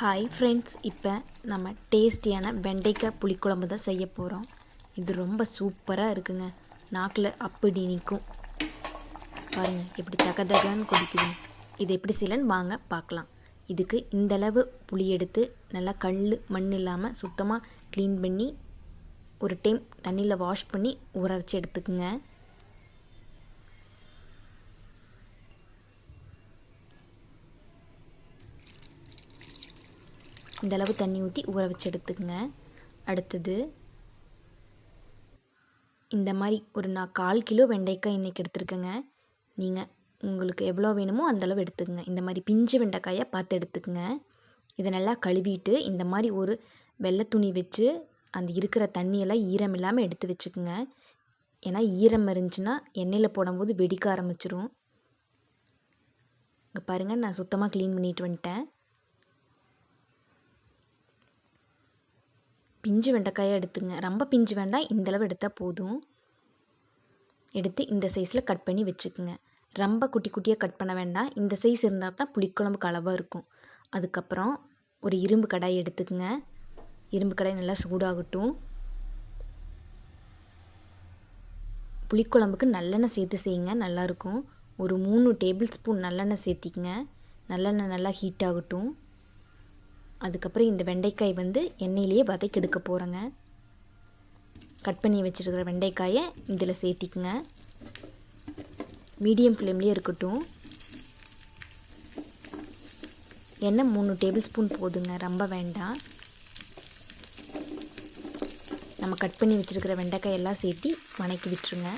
Hi friends இப்போ நம்ம டேஸ்டியான வெண்டைக்காய் புளிக்குழம்பு தான் செய்ய போகிறோம் இது ரொம்ப சூப்பராக இருக்குங்க. நாக்கில் அப்படி நிற்கும் பாருங்கள் எப்படி தக தகன்னு கொதிக்குது. இது எப்படி செய்யலன்னு வாங்க பார்க்கலாம். இதுக்கு இந்த அளவு புளி எடுத்து நல்லா கல் மண் இல்லாமல் சுத்தமாக க்ளீன் பண்ணி ஒரு டைம் தண்ணியில் வாஷ் பண்ணி ஊற வச்சு எடுத்துக்குங்க. இந்த அளவு தண்ணி ஊற்றி ஊற வச்சு எடுத்துக்கங்க அடுத்தது இந்த மாதிரி ஒரு நான் கால் கிலோ வெண்டைக்காய் இன்றைக்கி எடுத்துருக்கேங்க. நீங்கள் உங்களுக்கு எவ்வளோ வேணுமோ அந்த அளவு எடுத்துக்கங்க. இந்த மாதிரி பிஞ்சு வெண்டைக்காயை பார்த்து எடுத்துக்கங்க. இதை நல்லா கழுவிட்டு இந்த மாதிரி ஒரு வெள்ளை துணி வச்சு அந்த இருக்கிற தண்ணியெல்லாம் ஈரம் இல்லாமல் எடுத்து வச்சுக்கோங்க. ஏன்னா ஈரம் இருந்துச்சுன்னா எண்ணெயில் போடும்போது வெடிக்க ஆரம்பிச்சிரும். இங்கே பாருங்கள் நான் சுத்தமாக க்ளீன் பண்ணிட்டு வந்துட்டேன். பிஞ்சு வெண்டைக்காயை எடுத்துங்க. ரொம்ப பிஞ்சு வேண்டாம் இந்தளவு எடுத்தால் போதும். எடுத்து இந்த சைஸில் கட் பண்ணி வச்சுக்குங்க. ரொம்ப குட்டி குட்டியாக கட் பண்ண வேண்டாம். இந்த சைஸ் இருந்தால் தான் புளிக்குழம்புக்கு அளவாக இருக்கும். அதுக்கப்புறம் ஒரு இரும்பு கடாய் எடுத்துக்குங்க. இரும்பு கடாய் நல்லா சூடாகட்டும். புளிக்குழம்புக்கு நல்லெண்ணெய் சேர்த்து செய்யுங்க நல்லாயிருக்கும் ஒரு மூணு டேபிள் ஸ்பூன் நல்லெண்ணெய் சேர்த்திக்கங்க. நல்லெண்ணெய் நல்லா ஹீட் ஆகட்டும். அதுக்கப்புறம் இந்த வெண்டைக்காய் வந்து எண்ணெயிலேயே வதக்கி எடுக்க போகிறேங்க கட் பண்ணி வச்சுருக்கிற வெண்டைக்காயை இதில் சேர்த்திக்குங்க. மீடியம் ஃப்ளேம்லேயே இருக்கட்டும். எண்ணெய் மூணு டேபிள் ஸ்பூன் போதுங்க ரொம்ப வேண்டாம். நம்ம கட் பண்ணி வச்சுருக்கிற வெண்டைக்காய் எல்லாம் சேர்த்தி வணக்கி விட்டுருங்க.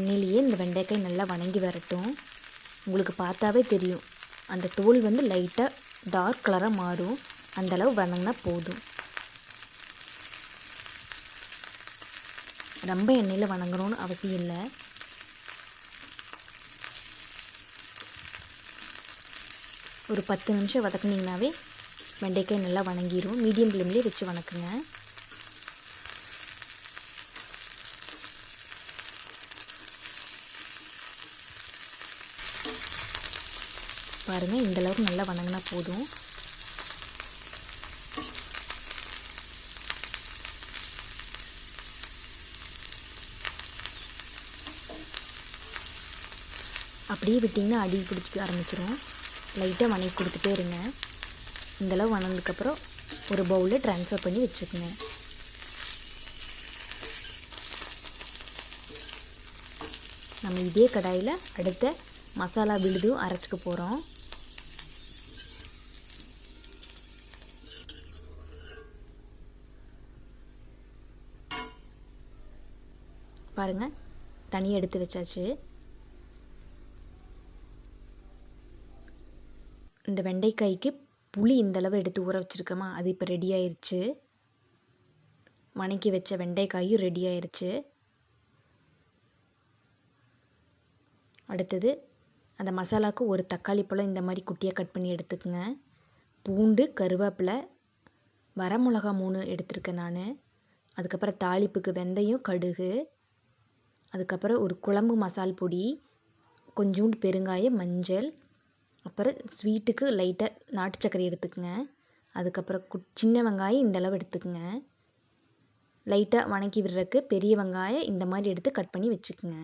எண்ணெயிலேயே இந்த வெண்டைக்காய் நல்லா வணங்கி வரட்டும். உங்களுக்கு பார்த்தாவே தெரியும். அந்த தோல் வந்து லைட்டாக டார்க் கலராக மாறும். அந்தளவு வணங்கினா போதும். ரொம்ப எண்ணெயில் வணங்கணும்னு அவசியம் இல்லை. ஒரு பத்து நிமிஷம் வதக்குனிங்கனாவே வெண்டைக்காய் நல்லா வணங்கிடும் மீடியம் ஃப்ளேம்லேயே வச்சு வணக்குங்க. பாருங்கள் இந்த அளவுக்கு நல்லா வணங்கினா போதும். அப்படியே விட்டிங்கன்னா அடி பிடிச்சிக்க ஆரம்பிச்சிடும் லைட்டாக வணக்கி கொடுத்துட்டே இருங்க. இந்தளவு வணந்ததுக்கப்புறம் ஒரு பவுலில் ட்ரான்ஸ்ஃபர் பண்ணி வச்சுக்கோங்க. நம்ம இதே கடாயில் அடுத்த மசாலா விழுதும் அரைச்சிக்க போகிறோம் பாருங்கள் தனியாக எடுத்து வச்சாச்சு. இந்த வெண்டைக்காய்க்கு புளி இந்தளவு எடுத்து ஊற வச்சுருக்கோமா? அது இப்போ ரெடி ஆயிடுச்சு வணக்கி வச்ச வெண்டைக்காயும் ரெடி ஆயிடுச்சு அடுத்தது அந்த மசாலாவுக்கு ஒரு தக்காளி பழம் இந்த மாதிரி குட்டியாக கட் பண்ணி எடுத்துக்கோங்க. பூண்டு கருவேப்பிலை வரமிளகா மூணு எடுத்திருக்கேன் நான். அதுக்கப்புறம் தாளிப்புக்கு வெந்தயம் கடுகு அதுக்கப்புறம் ஒரு குழம்பு மசால் பொடி கொஞ்சோண்டு பெருங்காயம் மஞ்சள் அப்புறம் ஸ்வீட்டுக்கு லைட்டாக நாட்டு சர்க்கரை எடுத்துக்கோங்க. அதுக்கப்புறம் கு சின்ன வெங்காயம் இந்தளவு எடுத்துக்கோங்க. லைட்டாக வணக்கி விடுறதுக்கு பெரிய வெங்காயம் இந்த மாதிரி எடுத்து கட் பண்ணி வச்சுக்கோங்க.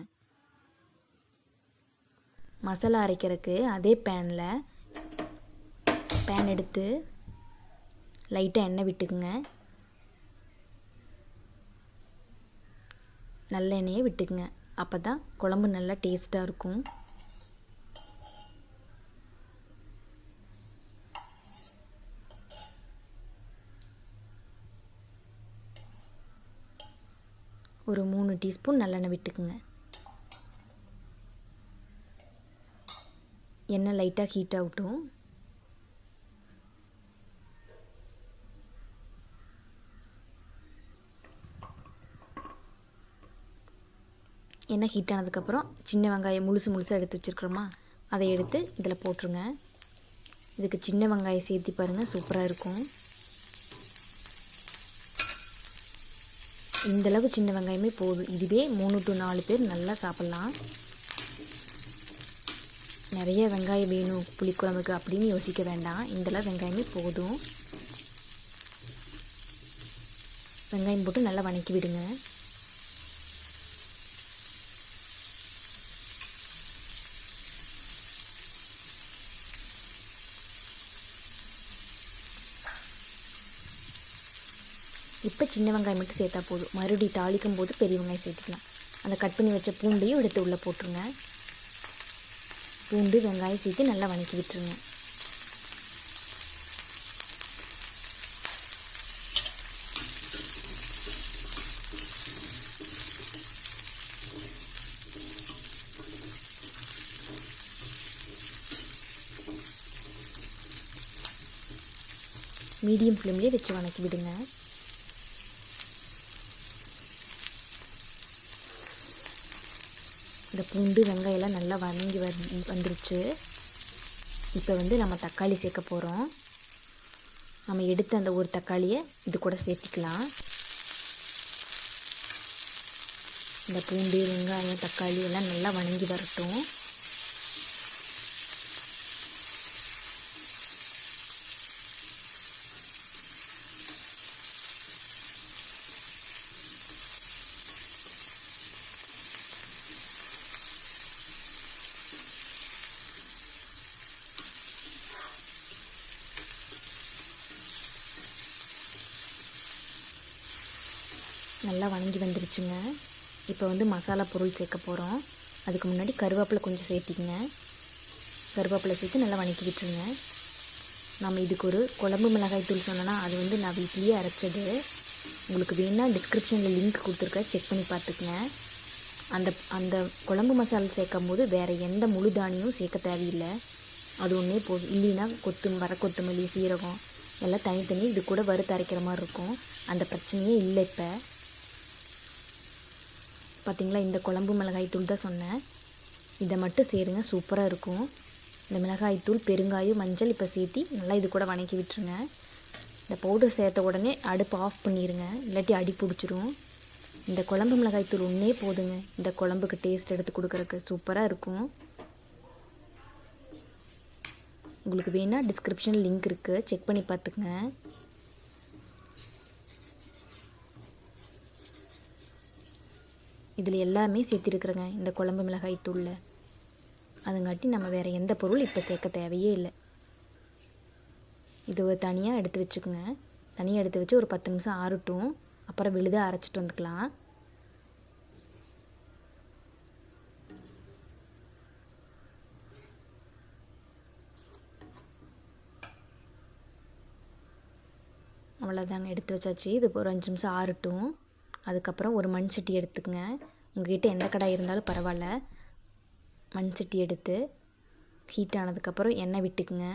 மசாலா அரைக்கிறதுக்கு அதே பேனில் பேன் எடுத்து லைட்டாக எண்ணெய் விட்டுக்குங்க. நல்லெண்ணெயை விட்டுக்குங்க. அப்போ தான் குழம்பு நல்லா டேஸ்ட்டாக இருக்கும். ஒரு மூணு டீஸ்பூன் நல்லெண்ணெய் விட்டுக்குங்க. எண்ணெய் லைட்டாக ஹீட் ஆகட்டும் எண்ணெய் ஹீட் ஆனதுக்கப்புறம் சின்ன வெங்காயம் முழுசு முழுசாக எடுத்து வச்சுருக்குறோமா அதை எடுத்து இதில் போட்டுருங்க. இதுக்கு சின்ன வெங்காயம் சேர்த்து பாருங்கள் சூப்பராக இருக்கும். இந்தளவு சின்ன வெங்காயமே போதும். இதுவே மூணு டு நாலு பேர் நல்லா சாப்பிட்லாம். நிறைய வெங்காயம் வேணும் புளிக்குழம்புக்கு அப்படின்னு யோசிக்க வேண்டாம். இந்தளவு வெங்காயமே போதும். வெங்காயம் போட்டு நல்லா வணக்கி விடுங்க. இப்போ சின்ன வெங்காயம் மட்டும் சேர்த்தா போதும். மறுபடியும் தாளிக்கும் போது பெரிய வெங்காயம் சேர்த்துக்கலாம். அந்த கட் பண்ணி வச்ச பூண்டையும் எடுத்து உள்ளே போட்டுருங்க. பூண்டு வெங்காயம் சேர்த்து நல்லா வணக்கி விட்டுருங்க. மீடியம் ஃப்ளேம்லேயே வச்சு வணக்கி விடுங்க. இந்த பூண்டு வெங்காயம்லாம் நல்லா வதங்கி வந்து வந்துருச்சு. இப்போ வந்து நம்ம தக்காளி சேர்க்க போகிறோம் நம்ம எடுத்த அந்த ஒரு தக்காளியை இது கூட சேர்த்திக்கலாம். இந்த பூண்டு வெங்காயம் தக்காளி எல்லாம் நல்லா வணங்கி வரட்டும். நல்லா வணங்கி வந்துருச்சுங்க. இப்போ வந்து மசாலா பொருள் சேர்க்க போகிறோம் அதுக்கு முன்னாடி கருவேப்பிலை கொஞ்சம் சேர்த்திக்கங்க. கருவேப்பிலை சேர்த்து நல்லா வணக்கிக்கிட்டுருங்க நம்ம இதுக்கு ஒரு குழம்பு மிளகாய் தூள் சொன்னோன்னா அது வந்து நான் வீட்லேயே அரைச்சது. உங்களுக்கு வேணால் டிஸ்கிரிப்ஷனில் லிங்க் கொடுத்துருக்கேன். செக் பண்ணி பார்த்துக்குங்க. அந்த அந்த குழம்பு மசாலா சேர்க்கும் போது வேறு எந்த முழு தானியமும் சேர்க்க தேவையில்லை. அது ஒன்றே போதும். இல்லைன்னா கொத்து வர கொத்தமல்லி சீரகம் எல்லாம் தனித்தனி இது கூட வறுத்து அரைக்கிற மாதிரி இருக்கும். அந்த பிரச்சனையே இல்லை இப்போ. பார்த்திங்களா இந்த குழம்பு மிளகாய் தூள் தான் சொன்னேன். இதை மட்டும் சேருங்க சூப்பராக இருக்கும். இந்த மிளகாய் தூள் பெருங்காயம் மஞ்சள் இப்போ சேர்த்தி நல்லா இது கூட வணக்கி விட்டுருங்க. இந்த பவுடர் சேர்த்த உடனே அடுப்பு ஆஃப் பண்ணிடுங்க இல்லாட்டி அடி பிடிச்சிரும். இந்த குழம்பு மிளகாய் தூள் ஒன்றே போதுங்க இந்த குழம்புக்கு டேஸ்ட் எடுத்து கொடுக்குறக்கு சூப்பராக இருக்கும். உங்களுக்கு வேணால் டிஸ்கிரிப்ஷன் லிங்க் இருக்குது செக் பண்ணி பார்த்துக்குங்க. இதில் எல்லாமே சேர்த்திருக்குறேங்க. இந்த குழம்பு மிளகாய் தூளில் அதுங்காட்டி நம்ம வேறு எந்த பொருள் இப்போ சேர்க்க தேவையே இல்லை. இது தனியாக எடுத்து வச்சுக்கோங்க. தனியாக எடுத்து வச்சு ஒரு பத்து நிமிஷம் ஆறட்டும். அப்புறம் விழுதாக அரைச்சிட்டு வந்துக்கலாம். அவ்வளோதாங்க எடுத்து வச்சாச்சு. இது ஒரு அஞ்சு நிமிஷம் ஆறட்டும். அதுக்கப்புறம் ஒரு மண் சட்டி எடுத்துக்கங்க. உங்கள்கிட்ட எந்த கடாய் இருந்தாலும் பரவாயில்ல. மண் சட்டி எடுத்து ஹீட் ஆனதுக்கப்புறம் எண்ணெய் விட்டுக்குங்க.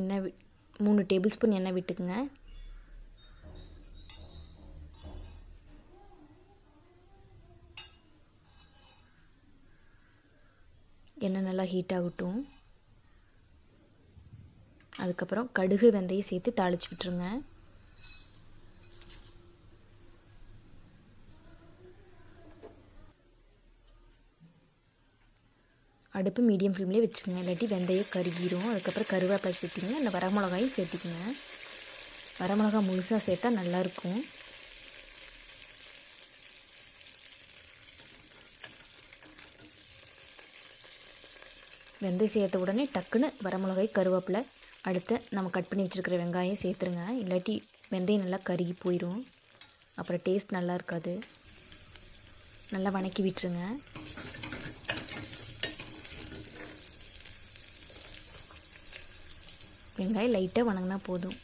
எண்ணெய் மூணு டேபிள் ஸ்பூன் எண்ணெய் விட்டுக்குங்க. எண்ணெய் நல்லா ஹீட் ஆகட்டும். அதுக்கப்புறம் கடுகு வெந்தயம் சேர்த்து தாளித்து விட்டுருங்க. அடுப்பு மீடியம் ஃப்ளேம்லேயே வச்சுக்கோங்க. இல்லாட்டி வெந்தயம் கருகிரும். அதுக்கப்புறம் கருவேப்பிலை சேர்த்திங்க இந்த வரமிளகாயும் சேர்த்திக்கங்க. வரமிளகா முழுசாக சேர்த்தா நல்லாயிருக்கும். வெந்தயம் சேர்த்த உடனே டக்குன்னு வரமிளகாய் கருவேப்பிலை அடுத்து நம்ம கட் பண்ணி வச்சுருக்கிற வெங்காயம் சேர்த்துருங்க. இல்லாட்டி வெந்தயம் நல்லா கருகி போயிடும் அப்புறம் டேஸ்ட் நல்லா இருக்காது. நல்லா வணக்கி விட்டுருங்க. வெங்காயம் லைட்டாக வணங்கினா போதும்.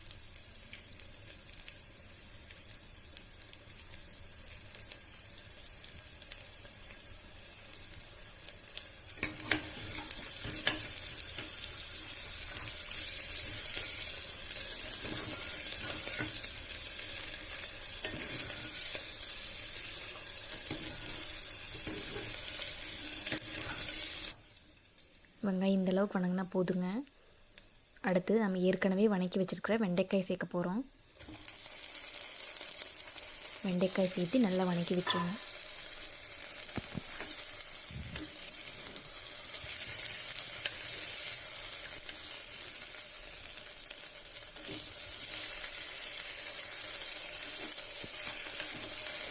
வெங்காயம் இந்தளவு வணங்கினா போதுங்க. அடுத்து நம்ம ஏற்கனவே வணக்கி வச்சுருக்கிற வெண்டைக்காய் சேர்க்க போகிறோம் வெண்டைக்காய் சேர்த்து நல்லா வணக்கி விட்டுருங்க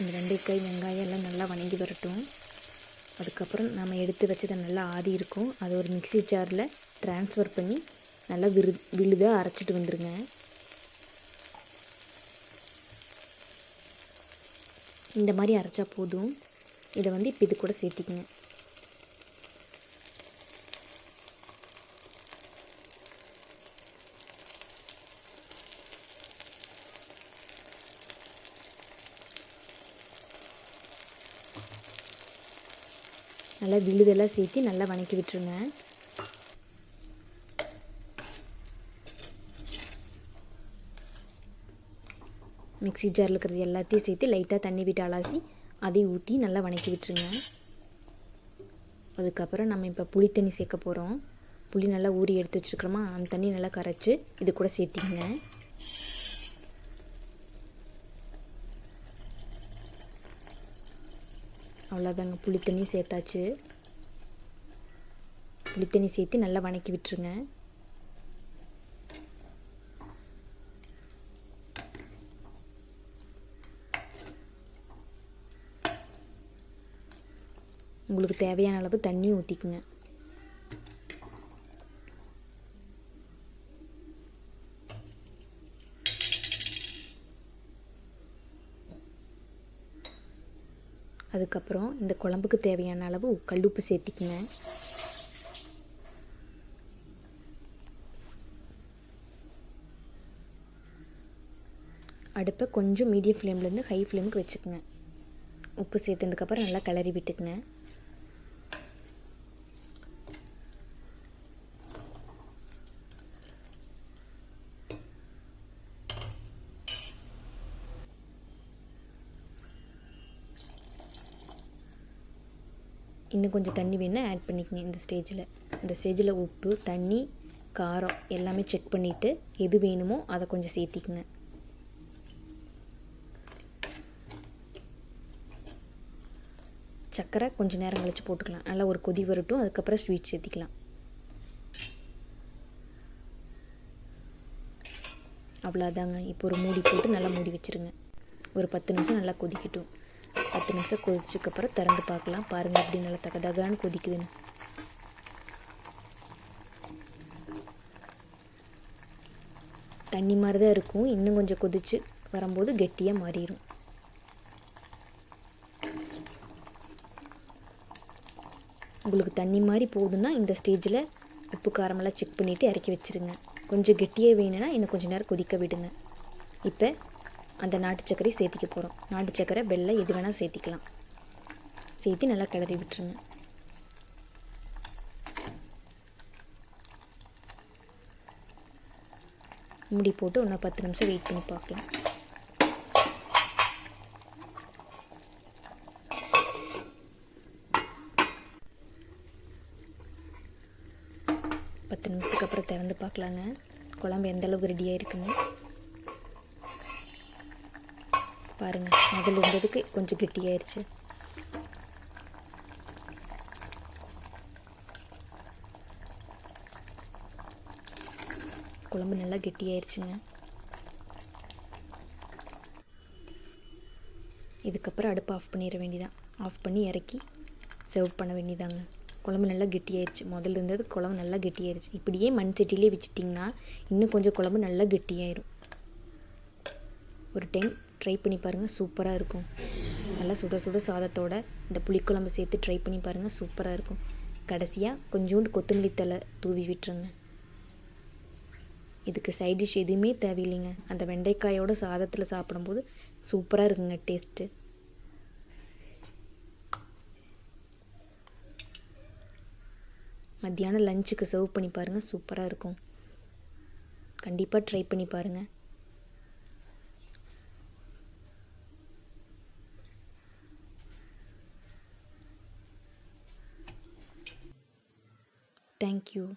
இந்த வெண்டைக்காய் வெங்காயம் எல்லாம் நல்லா வணங்கி வரட்டும். அதுக்கப்புறம் நம்ம எடுத்து வச்சதை நல்லா ஆறி இருக்கும். அதை ஒரு மிக்ஸி ஜாரில் ட்ரான்ஸ்ஃபர் பண்ணி நல்லா விரு விழுதாக அரைச்சிட்டு வந்துடுங்க இந்த மாதிரி அரைச்சா போதும். இதை வந்து இப்போ இது கூட சேர்த்திக்கங்க. நல்லா விழுதெல்லாம் சேர்த்து நல்லா வணக்கி விட்டுருங்க. மிக்ஸி ஜாரில் இருக்கிறது எல்லாத்தையும் சேர்த்து லைட்டாக தண்ணி விட்டு அலாசி அதையும் ஊற்றி நல்லா வணக்கி விட்டுருங்க. அதுக்கப்புறம் நம்ம இப்போ புளி தண்ணி சேர்க்க போகிறோம் புளி நல்லா ஊறி எடுத்து வச்சுருக்கிறோமா அந்த தண்ணி நல்லா கரைச்சி இது கூட சேர்த்திங்க அவ்வளோதாங்க புளி தண்ணி சேர்த்தாச்சு. புளி தண்ணி சேர்த்து நல்லா வணக்கி விட்டுருங்க. உங்களுக்கு தேவையான அளவு தண்ணி ஊற்றிக்குங்க அதுக்கப்புறம் இந்த குழம்புக்கு தேவையான அளவு கல்லுப்பு சேர்த்திக்குங்க அடுப்பை கொஞ்சம் மீடியம் ஃப்ளேம்லேருந்து ஹை ஃப்ளேமுக்கு வச்சுக்கோங்க உப்பு சேர்த்ததுக்கப்புறம் நல்லா கிளறி விட்டுக்குங்க இன்னும் கொஞ்சம் தண்ணி வேணால் ஆட் பண்ணிக்கங்க இந்த ஸ்டேஜில் இந்த ஸ்டேஜில் உப்பு தண்ணி காரம் எல்லாமே செக் பண்ணிவிட்டு எது வேணுமோ அதை கொஞ்சம் சேர்த்திக்குங்க. சர்க்கரை கொஞ்சம் நேரம் கழித்து போட்டுக்கலாம். நல்லா ஒரு கொதி வரட்டும் அதுக்கப்புறம் ஸ்வீட் சேர்த்திக்கலாம். அவ்வளோதாங்க இப்போ ஒரு மூடி போட்டு நல்லா மூடி வச்சுருங்க. ஒரு பத்து நிமிஷம் நல்லா கொதிக்கட்டும். பத்து நிமிஷம் கொதிச்சதுக்கப்புறம் திறந்து பார்க்கலாம். பாருங்கள் எப்படி நல்லா தக தகான்னு கொதிக்குதுன்னு. தண்ணி மாதிரி தான் இருக்கும். இன்னும் கொஞ்சம் கொதிச்சு வரும்போது கெட்டியாக மாறிடும் உங்களுக்கு தண்ணி மாதிரி போகுதுன்னா இந்த ஸ்டேஜில் உப்பு காரமெல்லாம் செக் பண்ணிவிட்டு இறக்கி வச்சுருங்க. கொஞ்சம் கெட்டியாக வேணும்னா இன்னும் கொஞ்சம் நேரம் கொதிக்க விடுங்க. இப்போ அந்த நாட்டு சர்க்கரை சேர்த்திக்க போகிறோம் நாட்டு சர்க்கரை வெள்ளை எது வேணால் சேர்த்திக்கலாம். சேர்த்து நல்லா கிளறி விட்டுருங்க. முடி போட்டு ஒன்றா பத்து நிமிஷம் வெயிட் பண்ணி பார்க்கலாம். பத்து நிமிஷத்துக்கு அப்புறம் திறந்து பார்க்கலாங்க. குழம்பு எந்த அளவுக்கு ரெடியாக இருக்குன்னு பாருங்கள் முதல்ல இருந்ததுக்கு கொஞ்சம் கெட்டியாயிருச்சு. குழம்பு நல்லா கெட்டியாயிருச்சுங்க. இதுக்கப்புறம் அடுப்பு ஆஃப் பண்ணிட வேண்டியதான் ஆஃப் பண்ணி இறக்கி சர்வ் பண்ண வேண்டியதாங்க குழம்பு நல்லா கெட்டியாயிருச்சு. முதல்ல இருந்தது குழம்பு நல்லா கெட்டியாயிருச்சு. இப்படியே மண் சட்டிலே வச்சுட்டிங்கன்னா இன்னும் கொஞ்சம் குழம்பு நல்லா கெட்டியாயிரும். ஒரு டைம் ட்ரை பண்ணி பாருங்கள் சூப்பராக இருக்கும். நல்லா சுட சுட சாதத்தோட இந்த புளிக்குழம்பு சேர்த்து ட்ரை பண்ணி பாருங்கள் சூப்பராக இருக்கும். கடைசியாக கொஞ்சோண்டு கொத்தமல்லி தலை தூவி விட்டுருங்க. இதுக்கு சைட் டிஷ் எதுவுமே தேவையில்லைங்க. அந்த வெண்டைக்காயோட சாதத்தில் சாப்பிடும்போது சூப்பராக இருக்குங்க டேஸ்ட்டு மத்தியானம் லஞ்சுக்கு சர்வ் பண்ணி பாருங்கள் சூப்பராக இருக்கும். கண்டிப்பாக ட்ரை பண்ணி பாருங்கள் Thank you.